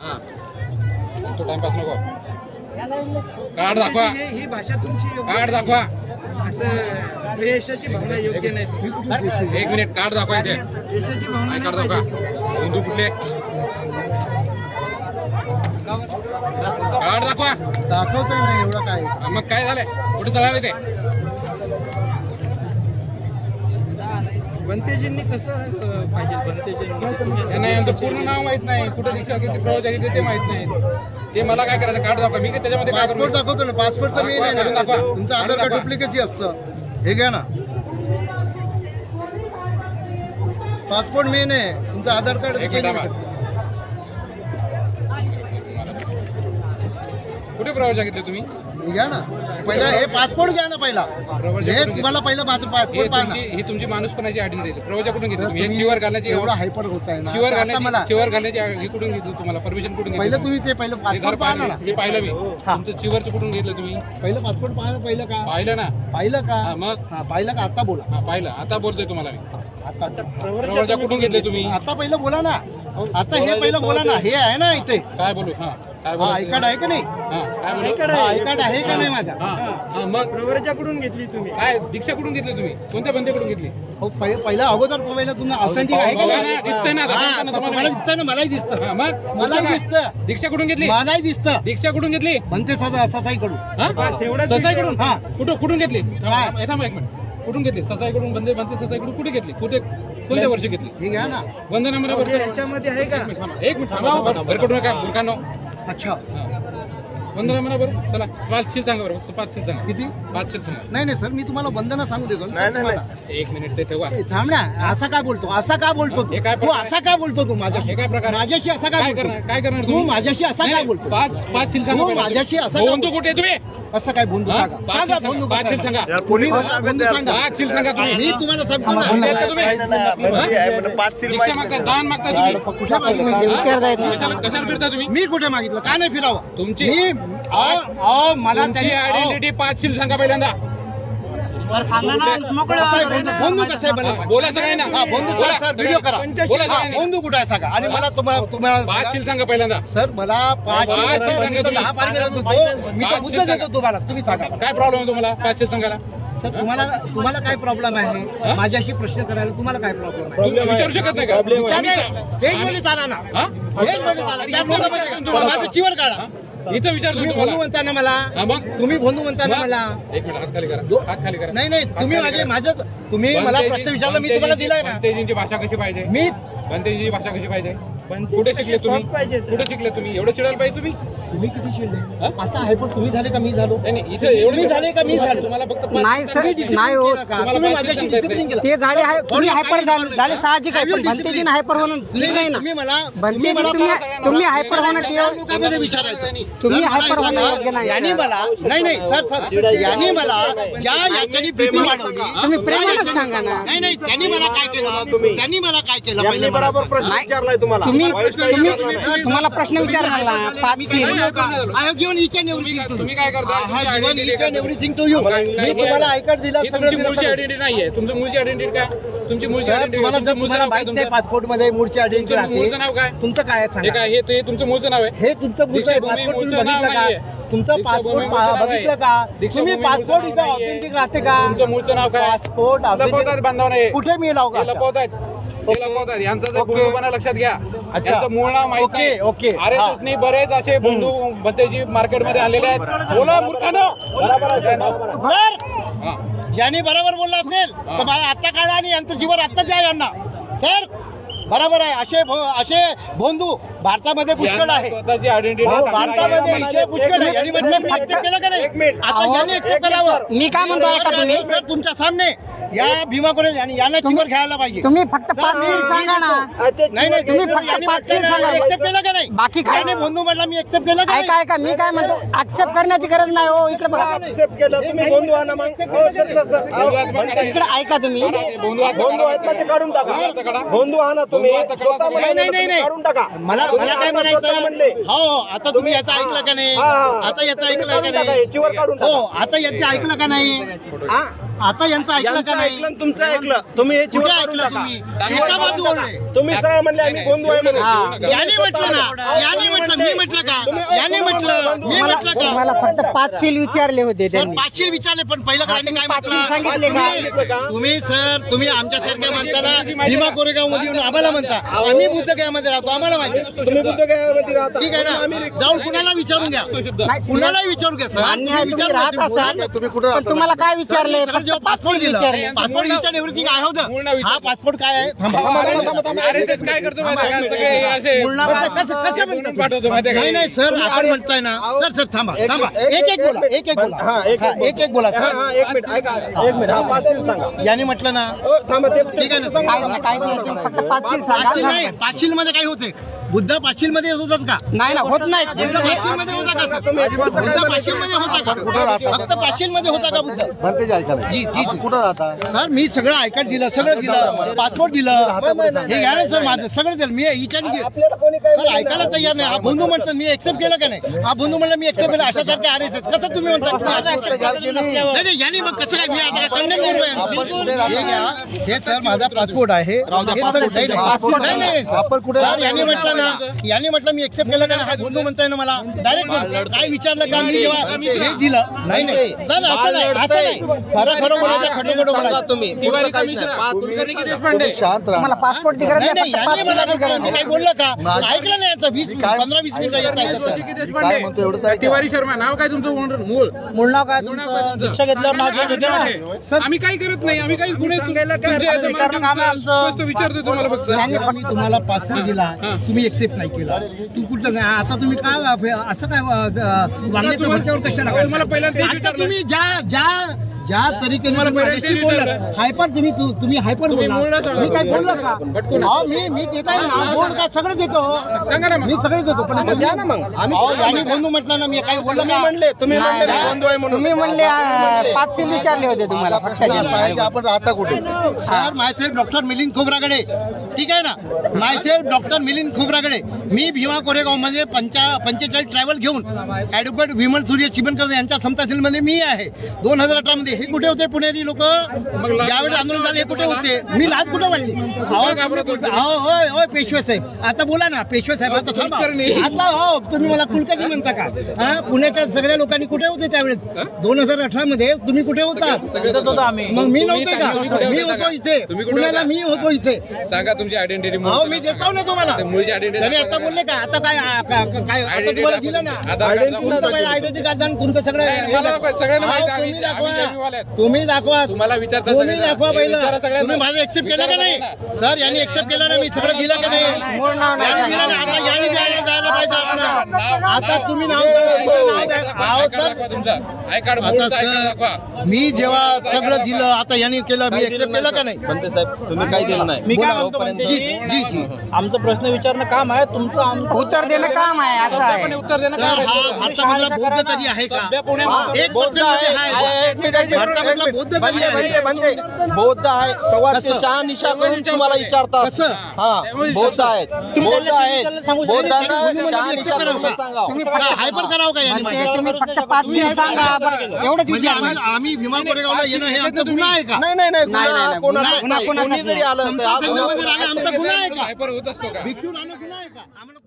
हा. तो टाइमपास नको. कार्ड दाखवा. ही ही भाषा तुमची योग्य कार्ड दाखवा. असं यशाची भावना योग्य नाही. एक मिनिट. कार्ड दाखवा इथे. यशाची भावना नाही कार्ड दाखवा. हिंदू कुठले? कार्ड दाखवा. दाखवतोय ना एवढं काय? मग काय झालंय? कुठे चढावे ते? बनतेजींनी कसं पाहिजे बनतेजींनी? त्यांना यांचं पूर्ण नाव माहीत नाही कुठे रिक्षा घेतली प्रवास घेतली ते माहीत नाही. ते मला काय करायचं कार्ड दाखवा. मी काय त्याच्यामध्ये काय करू? पासपोर्ट दाखवतो ना पासपोर्टचं मेन आहे दाखवा. तुमचं आधार कार्ड. डुप्लिकेसी असतं. हे घ्या ना. पासपोर्ट मेन आहे. तुमचं आधार कार्ड. कुठे प्रवास घेतले तुम्ही? घ्या ना. पहिला हे पासपोर्ट घ्या ना पहिला. हे तुम्हाला पहिलं माझं हे पासपोर्ट पहा तुमची ना ही तुमची माणूसपणाची आयडेंटिटी प्रवास कुठून घेतली तुम्ही? हे चिवर घालण्याची एवढा हायपर होत आहे ना. चिवर आता मला घालण्याची चिवर घालण्याची हे कुठून घेतली तुम्हाला? परमिशन कुठून पहिलं तुम्ही? ते पहिलं हे घर पासपोर्ट पाहा ना. पाहिलं हे पाहिलं मी. हा. तुमचं चिवरचं कुठून घेतलं तुम्ही? पहिलं पासपोर्ट पाहा ना पहिलं का? पाहिलं ना. पाहिलं का? हा, मग? हा पाहिलं का? आता बोला. हा पाहिलं. आता बोलतोय तुम्हाला मी. आता प्रवास कुठून घेतले तुम्ही? आता पहिलं बोला ना. आता हे पहिलं बोला ना. हे आहे ना इथे. काय बोलू? हा. हा कार्ड आहे का नाही? हा हा कार्ड आहे का नाही माझा? हा हा मग? प्रवरच्याकडून घेतली तुम्ही. काय दीक्षा कुठून घेतली तुम्ही? कोणत्या बंदेकडून घेतली? हो पहि- पहिला अगोदर पहिलं तुम्ही ऑथेंटिक आहे का नाही? ना, दिसतंय ना, आता हा, सांगताना आता तुम्हाला तुम्हाला. मी. दिसतं ना मलाही दिसतं. हा मग? मलाही काय? दिसतं. दीक्षा कुठून घेतली? मलाही दिसतं. दीक्षा कुठून घेतली? म्हणते ससा ससाईकडून. बस एवढंच ससाईकडून? हा. कुठं कुठून घेतली? काय? हे थांबा एक मिनिट. कुठून घेतली? ससाईकडून बंदे बंदे ससाईकडून कुठे घेतली? कुठे कोणत्या वर्षी घेतली? हे घ्या ना. वंदना मला. याच्यामध्ये आहे का? एक मिनिट थांबा भरकडू नका बुरकानो अच्छा. वंदना म्हणा बरं. चला पाच सील सांगा बरं फक्त पाच सील सांगा. किती? पाच सील सांगा. नाही नाही सर मी तुम्हाला वंदना सांगू देतो. ना सर तुम्हाला. एक मिनिट ते ठेवा. ए, थांब ना असा काय बोलतो? असा का बोलतो हे तू काय तू प्रकार असा का बोलतो तू माझ्याशी? हे काय प्रकार? माझ्याशी असा काय काय बोलतो? करणार काय करणार तू तुम्ही? माझ्याशी असा नाही, काय बोलतो? पाच पाच सील सांगा पहिला. माझ्याशी असं का कुठे आहे? तुम्ही? असं काय बंधू हा? सांगा. पाच सांगा सील बंधू सांगा. सांगा सांगा पाच सील सांगा. तुम्ही. मी तुम्हाला सांगतो ना. तुम्ही? हा? पाच मागता दान मागता तुम्ही? कुठे मागितलं? कशाला फिरता तुम्ही? मी कुठे मागितलं? का नाही फिरावं? तुमची मी अहो, मला आयडेंटिटी पाच सील सांगा पहिल्यांदा. कसं आहे बंधू? बंधू कसं आहे मला? बोला सगळ्यांना. हा बंधू बोला. सर सर व्हिडिओ करा. बोला हा, सगळ्यांनी. बंधू कुठे आहे सांगा? आणि मला तुम्हाला तुम्हाला पाच सांगा. पहिल्यांदा. सर मला पाच पाच सांगा तुम्ही. दहा देतो मी पाच तर सांगा. देतो तुम्हाला. तुम्ही सांगा मला. काय प्रॉब्लेम आहे तुम्हाला? पाच सील सांगायला. सर तुम्हाला तुम्हाला काय प्रॉब्लेम आहे? माझ्याशी प्रश्न करायला तुम्हाला काय प्रॉब्लेम आहे? तुम्ही विचारू शकत नाही का? स्टेजमध्ये चाला ना. हा? स्टेजमध्ये चाला. त्या माझं चिवर काढा. इथं विचारतो तुम्ही बंधू म्हणता ना मला. हा मग? तुम्ही बंधू म्हणता ना? मला. एक मिनिट हात खाली करा. दो- हात खाली करा. नाही नाही हात तुम्ही खाली माझे करा. माझं तुम्ही मला प्रश्न विचारला मी तुम्हाला दिलाय ना. भाषा कशी पाहिजे? मी बनतेजीची भाषा कशी पाहिजे? कुठे शिकले तुम्ही soft पाहिजे. कुठे शिकले तुम्ही एवढं चिडायला पाहिजे तुम्ही तुम्ही किती शिरले हा? आता आहे पण तुम्ही झाले का मी झालो नाही नाही इथं एवढं तुम्ही झाले का मी झालो? तुम्हाला फक्त पाच नाही सर. नाही हो केलं का? तुम्हाला तुम्ही माझ्याशी डिसिप्लिन केलं ते झाले आहे तुम्ही हायपर झाले. झाले साहजिक आहे पण? भंतेजीनं हायपर होणं ठीक नाही नाही ना तुम्ही मला तुम्ही भंतेजी मला तुम्ही तुम्ही हायपर होणं मला ठेव लोकांमध्ये विचारायचं तुम्ही हायपर होणं योग्य नाही यांनी मला नाही नाही सर सर यांनी मला ज्या याच्यानी बीपी वाढवली तुम्ही प्रेमानच सांगा ना. नाही नाही त्यांनी मला काय केलं त्यांनी मला काय केलं पहिलं मला बरोबर सांगा. प्रश्न विचारलाय तुम्हाला तुम्ही तुम्ही. तुम्हाला प्रश्न विचारणार ना पाच have given each and तुम्ही काय- करता everything to you. मी तुम्हाला आयकर दिला ही सगळं तुमची मूळची. आयडेंटिटी नाहीये. तुमची मूळची आयडेंटिटी काय? तुमची मूळची सर, आयडेंटिटी तुम्हाला जर तुम्हाला माहीत नाही पासपोर्टमध्ये मूळची आयडेंटिटी तुमचं मूळचं नाव काय? तुमचं काय आहे हे सांगा काय हे ते तुमचं मूळचं नाव आहे? हे तुमचं मूळचं आहे. पासपोर्ट तुम्ही बघितलं का? नाहीये. तुमचं दीक्षाभूमी पासपोर्ट मूळचं नाव बघितलं. का? तुम्ही पासपोर्ट इथं. ऑथेंटिक राहते का? तुमचं मूळचं नाव काय? पासपोर्ट लपवतात बांधव नाही कुठे मी हे का? लपवतात. लपवतात यांचा जर ओके. बंधूपणा लक्षात घ्या अच्छा. यांचं मूळ नाव माहीत ओके, नाही ओके. आर एस एसनी बरेच असे बंधू मार्केटमध्ये आलेले आहेत बोला मूर्खानो सर हा. यांनी बरोबर बोलला असेल. तर मला आत्ता काढा आणि यांचं जीवन आत्ता द्या यांना सर बरोबर आहे. असे भो- असे बंधू भारतामध्ये पुष्कळ आहे. स्वतःची आयडेंटिटी भाऊ, भारतामध्ये पुष्कळ आहे. यांनी म्हटलं मी accept केलं का नाही? आता यांनी accept करावं. मी काय म्हणतो ऐका तुम्ही? सर, तुमच्या सामने या भीमा कॉलेज आणि यांना चिवर घ्यायला पाहिजे. तुम्ही फक्त पाच सील सांगा ना. नाही नाही तुम्ही फक्त यांनी पाच म्हटलं सील ना, सांगा. accept केलं का नाही? बाकी काय? यांनी बंधू म्हटलं मी एक्सेप्ट केलं का ऐका ऐका मी काय म्हणतो ऍक्सेप्ट करण्याची गरज नाही हो इकडे बघा. Accept केलं तुम्ही बंधू आणा मग. हो, सर, सर, सर. बंधू हात काढा. इकडे ऐका तुम्ही. बंधू आहेत ना ते काढून टाका. आणा तुम्ही स्वतः नाही, नाही, नाही. काढून टाका. मला मला काय आता स्वतः म्हणले. म्हणायचं हो आता तुम्ही याचं ऐकलं का नाही? हा, हा. आता याचं तुम्ही ऐकलं का काढून टाका नाही? याचीवर काढून हो टाका. आता याचं ऐकलं का नाही? हा? आता यांचं ऐकलं यांचं का नाही? ऐकलं आणि तुमचं ऐकलं. तुम्ही हे कुठे ऐकलं तुम्ही? एका बाजूवर. तुम्ही सरळ म्हणले आम्ही बंधू आहे म्हणून. हा. याने म्हटलं ना याने म्हटलं म्हटलं का? याने म्हटलं मी मला म्हटलं का? मला फक्त पाच सील विचारले होते सर त्यांनी. पाचशे विचारले पण पहिलं काय काय म्हटलं? सांगितले का? तुम्ही- तुम्ही सर तुम्ही आमच्यासारख्या माणसाला भीमा कोरेगावमध्ये येऊन आम्हाला म्हणता. आम्ही बुद्धगयामध्ये राहतो आम्हाला माहिती तुम्ही बुद्धगयामध्ये राहता. ठीक आहे ना? जाऊन कुणाला विचारून घ्या? कुणाला विचारू घ्या सर. मान्य आहे तुम्ही राहत असाल तुम्ही कुठं पण तुम्हाला काय विचारले फक्त जेव्हा पासपोर्ट दिला विचारले? पासपोर्ट विचार एव्हरीथिंग आहे मूळ नाव होतं. हा पासपोर्ट काय आहे? काय करतो? नाही नाही सर आपण म्हणताय ना. सर सर थांबा थांबा. एक एक बोला एक एक बोला. हा एक एक बोला हा, सर. एक मिनिट ऐका एक मिनिट हा पाच सील सांगा. याने म्हटलं ना हो थांबा ते ठीक आहे ना नाही काहीच नाही पाच सील नाही सांगा. पाचशील मध्ये काय होते बुद्ध पाचशील मध्ये होतात का? नाही ना होत नाही बुद्ध पाचशील मध्ये होता का? सर? बुद्ध पाचशील मध्ये होता का? फक्त पाचशील मध्ये होता का बुद्ध? जी जी जी. कुठं राहता? सर मी सगळं आयकार्ड दिलं सगळं दिलं. पासपोर्ट दिलं. हे घ्या ना सर माझं सगळं दिलं. मी विचार आपल्याला कोणी काय सर ऐकायला तयार नाही. हा बंधू म्हणतात मी एक्सेप्ट केलं का नाही? हा बंधू म्हणला मी एक्सेप्ट केलं. अशा सारखे आर एस एस कसं तुम्ही म्हणता? नाही नाही यांनी मग कसं काय मी आता करू? हे घ्या हे सर माझा पासपोर्ट आहे. हे सर नाही, नाही. नाही, नाही, सर. सर, यांनी म्हटलं ना. यांनी म्हटलं मी एक्सेप्ट केलं का? हा बंधू म्हणताय ना मला. डायरेक्ट काय विचारलं का मी जेव्हा हे दिलं. नाही नाही. सर असं नाही. असं नाही. खरं खरं बोलायचं खोटं बोलायचं. तुम्ही. तिवारी कुलकर्णी की देशपांडे मला पासपोर्टची गरज नाही नाही नाही फक्त यांनी पाच मला सीलाची गरज मी आहे काही बोललं का? ऐकलं नाही याचं? वीस पंधरा वीस मिनिटं ऐकत जोशी देशपांडे तिवारी शर्मा नाव काय तुमचं मूळ मूळ. मूळ नाव काय नाव काय तुमचं? देशपांडे. आम्ही काही करत नाही. आम्ही काही गुन्हे तुमच्या याचं माध्यम स्पष्ट विचारतो तुम्हाला फक्त मी तुम्हाला पासपोर्ट दिला तुम्ही एक्सेप्ट नाही केला. तू कुठलं नाही? आता तुम्ही काय असं काय वांग्याच्या भरच्यावर कशाला काय? आता. तुम्ही ज्या ज्या ज्या तरीकेने. हायपर तुम्ही तुम्ही हायपर. मी काय बोललो का. अहो, मी मी देत आहे ना बोल का सगळं देतो. सांगा ना मग. मी सगळे देतो पण द्या ना मग. आम्ही बंधू म्हटलं ना मी काही बोललो का म्हणले तुम्ही म्हणले मी बंधू आहे म्हणून. तुम्ही म्हणले अं, पाच सील विचारले होते तुम्हाला. आपण राहता कुठे? Sir myself doctor Milind Khobragade. ठीक आहे ना? Myself doctor Milind Khobragade. मी भीमा कोरेगावमध्ये पंचा पंचेचाळीस ट्रॅव्हल घेऊन ऍडव्होकेट विमल सूर्य चिमनकर यांच्या समता मध्ये मी आहे. दोन हजार अठरा मध्ये हे कुठे होते पुणेरी लोक? यावेळी आंदोलन झाले हे कुठे होते? मी लाज कुठे वाढली? होय होय पेशवे साहेब. आता बोला ना पेशवे साहेब आता थांबा. आता हो तुम्ही मला कुलकर्णी म्हणता का? हा पुण्याच्या सगळ्या लोकांनी कुठे होते त्यावेळेस? दोन हजार अठरा मध्ये तुम्ही कुठे होता? मग मी नव्हते का? मी होते. इथे. पुण्याला? मी होतो इथे. सांगा तुमची आयडेंटिटी अहो मी देतो ना तुम्हाला ते मूळची त्याने आता. बोलले का आता काय काय आता तुम्हाला. दिलं ना. तुमचं काय आयडेंटिटी कार्ड आणि तुमचं सगळं नाही, हे मला दाखवा. दाखवा. सगळ्यांना अहो, माहिती आहे. तुम्ही आम्ही- दाखवा. आम्ही जयवीवाले आहेत. तुम्ही दाखवा तुम्हाला विचारता तुम्ही सगळ्यांना. दाखवा पहिलं विचारा सगळ्यांना. तुम्ही माझं एक्सेप्ट केलं का नाही विचारा सर यांनी एक्सेप्ट केलं ना मी सगळं दिलं का नाही मूळ नाव नाही यांनी दिलं ना आता यांनी द्यायला जायला पाहिजे नाव- आता नाव- तुम्ही नाव तुमचं द्या, तुमचं नाव आय द्या. कार्ड अहो, दाखवा सर, तुमचं आय कार्ड आता मूळचं आय कार्ड दाखवा सर मी जेव्हा सगळं दिलं आता यांनी केलं मी एक्सेप्ट केलं का नाही बनते साहेब तुम्ही काही दिलं नाही मी काय म्हणतो जी जी आमचं प्रश्न विचारणं काम आहे तुमचं आमचं उत्तर देणं काम आहे असं पण आहे. उत्तर देणं काय हा? भारतामधला बौद्ध तरी आहे का? भारतामधला बौद्ध तरी आहे. म्हणजे बौद्ध आहे तेव्हा ते कसं? शहानिशा करून तुम्हाला विचारतात. कसं? हा बौद्ध आहेत. बौद्ध आहेत. बौद्धांना शहानिशा करून सांगा. तुम्ही. हा, हायपर करावं का यांनी? म्हणते माझ्या? तुम्ही फक्त पाच सील सांगा बरं, एवढंच म्हणजे आम्ही आम्ही भीमा कोरेगावला येणं हे आमचा गुन्हा आहे का? नाही नाही नाही नाही, गुन्हा नाही, कोणाचा गुन्हा- नाही. कोणाचाच कोणी जरी नाही. आलं तर हा समता गुन्हा संघामध्ये राहणं आमचा गुन्हा आहे का? हायपर होत असतो का? भिक्षू राहणं गुन्हा आहे का? आम्हाला